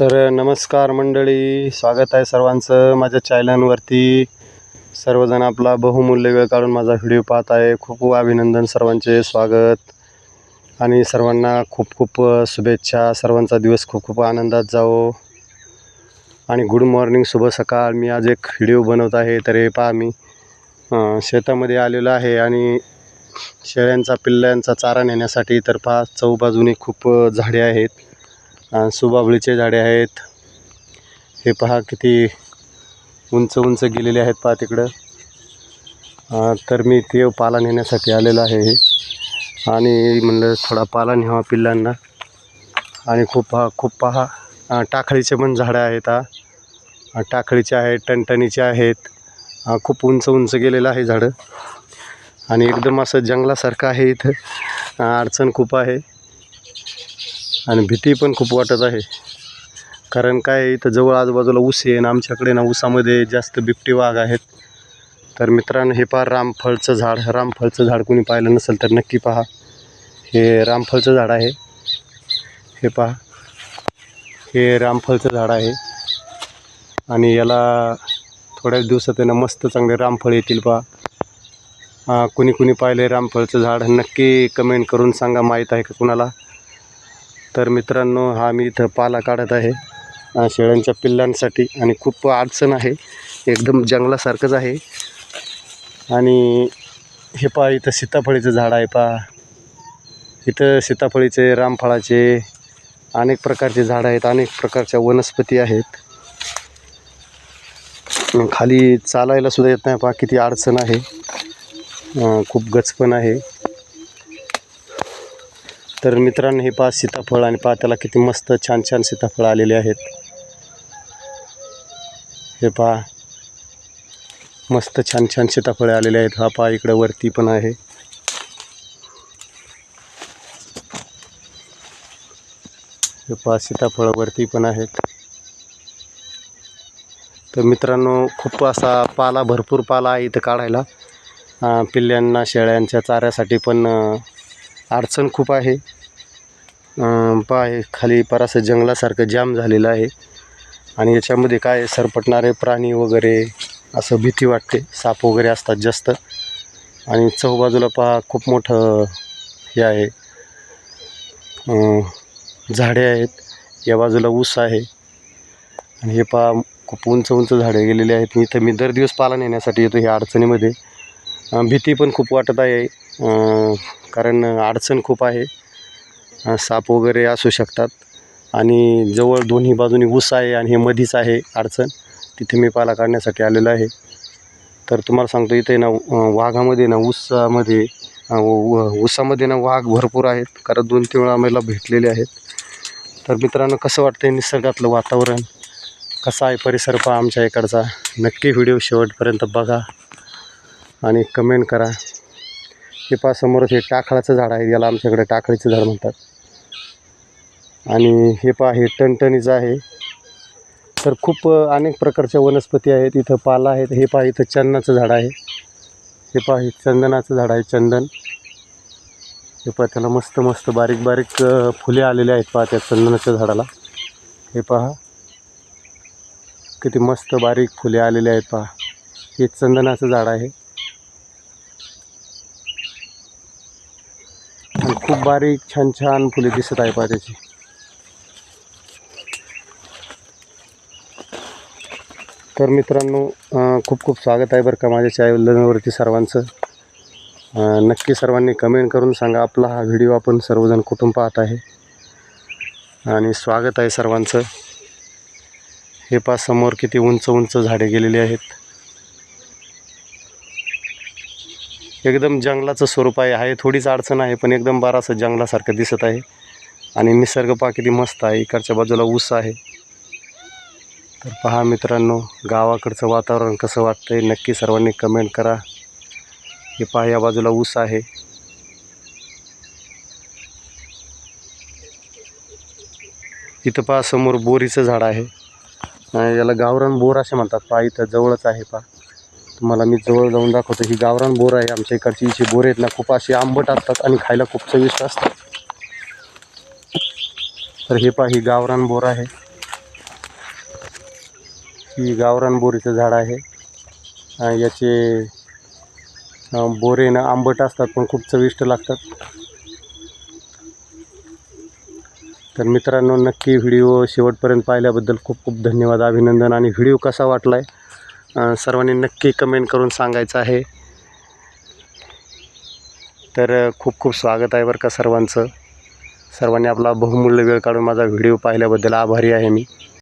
तर नमस्कार मंडळी. स्वागत आहे सर्वांचं माझ्या चॅनलवरती. सर्वजण आपला बहुमूल्य वेळ काढून माझा व्हिडिओ पाहत आहे. खूप खूप अभिनंदन सर्वांचे. स्वागत. आणि सर्वांना खूप खूप शुभेच्छा. सर्वांचा दिवस खूप खूप आनंदात जाओ आणि गुड मॉर्निंग शुभ सकाळ. मी आज एक व्हिडिओ बनवत आहे तर हे पहा मी. शेतामध्ये आलेलो आहे आणि शेळ्यांचा पिल्ल्यांचा चारा नेण्यासाठी तर पहा चौबाजूने खूप झाडे आहेत. सुबाबळीचे झाडे आहेत. हे पहा किती उंच उंच गेलेले आहेत पहा तिकडं. तर मी ते पाला नेण्यासाठी आलेलो आहे हे. आणि म्हणलं थोडा पाला न्यावा पिल्लांना. आणि खूप पहा खूप पहा. टाकळीचे पण झाडं आहेत हा. टाकळीचे आहेत टणटणीचे आहेत. खूप उंच उंच गेलेलं आहे झाडं. आणि एकदम असं जंगलासारखं आहे इथं. अडचण खूप आहे. आणि भीती पण खूप वाटत आहे. कारण काय इथं जवळ आजूबाजूला ऊस आहे आणि आमच्याकडे ना ऊसामध्ये जास्त बिबटी वाघ आहेत. तर मित्रांनो हे पहा रामफळचं झाड. रामफळचं झाड कोणी पाहिलं नसेल तर नक्की पहा. हे रामफळचं झाड आहे. हे पहा. हे रामफळचं झाड आहे. आणि याला थोड्याच दिवसात त्यांना मस्त चांगले रामफळ येतील पहा. कुणी कुणी पाहिलं रामफळचं झाड. नक्की कमेंट करून सांगा माहीत आहे का कुणाला? तर मित्रांनो हा मी इथं पाला काढत आहे. शेळ्यांच्या पिल्लांसाठी आणि खूप अडचण आहे. एकदम जंगलासारखंच आहे. आणि हे पहा इथं सीताफळीचं झाड आहे पहा. इथं सीताफळीचे रामफळाचे अनेक प्रकारचे झाडं आहेत. अनेक प्रकारच्या वनस्पती आहेत. खाली चालायला सुद्धा येत नाही पहा किती अडचण आहे. खूप गचपण आहे. तर मित्रांनो हे पहा सीताफळ आणि पहा त्याला किती मस्त छान छान सीताफळ आलेले आहेत. हे पहा. मस्त छान छान सीताफळे आलेले आहेत. हा पहा इकडं वरती पण आहे. हे पहा सीताफळ वरती पण आहेत. तर मित्रांनो खूप असा पाला भरपूर पाला आहे इथं काढायला. पिल्ल्यांना शेळ्यांच्या चाऱ्यासाठी पण अडचण खूप आहे. पाय पहा खाली परास जंगलासारखं जाम झालेलं आहे. आणि याच्यामध्ये काय सरपटणारे प्राणी वगैरे असं भीती वाटते. साप वगैरे असतात जास्त. आणि चौबाजूला पहा खूप मोठं हे आहे. झाडे आहेत. या बाजूला ऊस आहे. आणि हे पहा खूप उंच उंच झाडे गेलेली आहेत. इथं मी दर दिवस पाला नेण्यासाठी येतो ह्या अडचणीमध्ये. भीती पण खूप वाटत आहे. कारण अडचण खूप आहे. साप वगैरे असू शकतात. आणि जवळ दोन्ही बाजूनी ऊस आहे आणि हे मधीच आहे अडचण. तिथे मी पाला काढण्यासाठी आलेलो आहे. तर तुम्हाला सांगतो इथे ना वाघामध्ये ना ऊसामध्ये व- ऊसामध्ये ना वाघ भरपूर आहेत. कारण दोन तीन वेळा आम्हाला भेटलेले आहेत. तर मित्रांनो कसं वाटतं निसर्गातलं वातावरण? कसा आहे परिसर पहा आमच्या इकडचा? नक्की व्हिडिओ शेवटपर्यंत बघा आणि कमेंट करा. हे पहा समोरच हे टाकळाचं झाड आहे याला आमच्याकडे टाकळीचं झाड म्हणतात. आणि हे पहा हे टणटणीचं आहे. तर खूप अनेक प्रकारच्या वनस्पती आहेत इथं पाला आहेत हे पहा इथं चंदनाचं झाड आहे. हे पहा हे चंदनाचं झाड आहे चंदन. हे पहा त्याला मस्त मस्त बारीक बारीक फुले आलेले आहेत पहा त्या चंदनाच्या झाडाला. हे पहा. किती मस्त बारीक फुले आलेले आहेत पहा. हे चंदनाचं झाड आहे आणि खूप बारीक छान छान फुले दिसत आहे पहा त्याची तर मित्रांनो खूप खूप स्वागत आहे बरं का माझ्या चॅनलवरती सर्वांचं. नक्की सर्वांनी कमेंट करून सांगा आपला हा व्हिडिओ आपण सर्वजण कुठून पाहत आहे. आणि स्वागत आहे सर्वांचं. हे पा समोर किती उंच उंच झाडे गेलेली आहेत. एकदम जंगलाचं स्वरूप आहे. आहे थोडीच अडचण आहे पण एकदम बारासं जंगलासारखं दिसत आहे. आणि निसर्ग पहा किती मस्त आहे. इकडच्या बाजूला ऊस आहे. तर पहा मित्रांनो गावाकडचं वातावरण कसं वाटतंय? नक्की सर्वांनी कमेंट करा. हे पहा या बाजूला ऊस आहे. इथं पहा समोर बोरीचं झाड आहे. याला गावरान बोर असे म्हणतात. पहा इथं जवळच आहे पहा. तुम्हाला मी जवळ जाऊन दाखवतो. ही गावरान बोर आहे. आमच्या इकडची इथे बोर आहेत ना खूप अशी आंबट असतात आणि खायला खूप चविष्ट असतात. तर हे पहा ही गावरान बोर आहे. ही गावरान बोरीचं झाड आहे. याचे बोरे ना आंबट असतात पण खूप चविष्ट लागतात. तर मित्रांनो नक्की व्हिडिओ शेवटपर्यंत पाहिल्याबद्दल खूप खूप धन्यवाद अभिनंदन. आणि व्हिडिओ कसा वाटला आहे सर्वांनी नक्की कमेंट करून सांगायचं आहे. तर खूप खूप स्वागत आहे बरं का सर्वांचं. सर्वांनी आपला बहुमूल्य वेळ काढून माझा व्हिडिओ पाहिल्याबद्दल आभारी आहे मी.